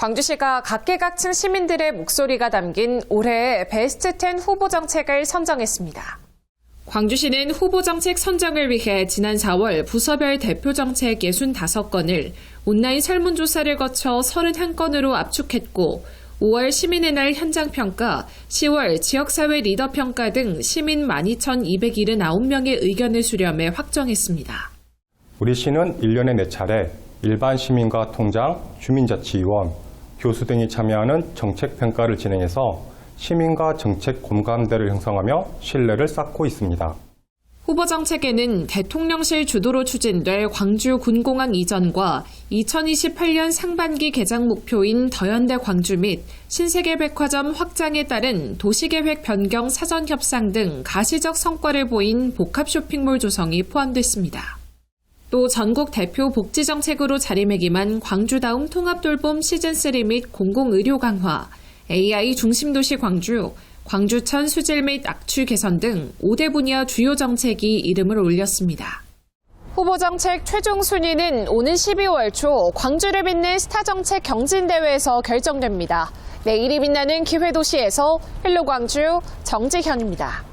광주시가 각계각층 시민들의 목소리가 담긴 올해의 베스트 10 후보 정책을 선정했습니다. 광주시는 후보 정책 선정을 위해 지난 4월 부서별 대표 정책 65건을 온라인 설문조사를 거쳐 31건으로 압축했고 5월 시민의 날 현장평가, 10월 지역사회 리더평가 등 시민 12,279명의 의견을 수렴해 확정했습니다. 우리 시는 1년에 4차례 일반 시민과 통장, 주민자치위원, 교수 등이 참여하는 정책 평가를 진행해서 시민과 정책 공감대를 형성하며 신뢰를 쌓고 있습니다. 후보 정책에는 대통령실 주도로 추진될 광주 군공항 이전과 2028년 상반기 개장 목표인 더현대 광주 및 신세계 백화점 확장에 따른 도시계획 변경 사전 협상 등 가시적 성과를 보인 복합 쇼핑몰 조성이 포함됐습니다. 또 전국 대표 복지 정책으로 자리매김한 광주다움 통합돌봄 시즌3 및 공공의료 강화, AI 중심 도시 광주, 광주천 수질 및 악취 개선 등 5대 분야 주요 정책이 이름을 올렸습니다. 후보 정책 최종 순위는 오는 12월 초 광주를 빛낸 스타 정책 경진대회에서 결정됩니다. 내일이 빛나는 기회도시에서 헬로 광주 정지현입니다.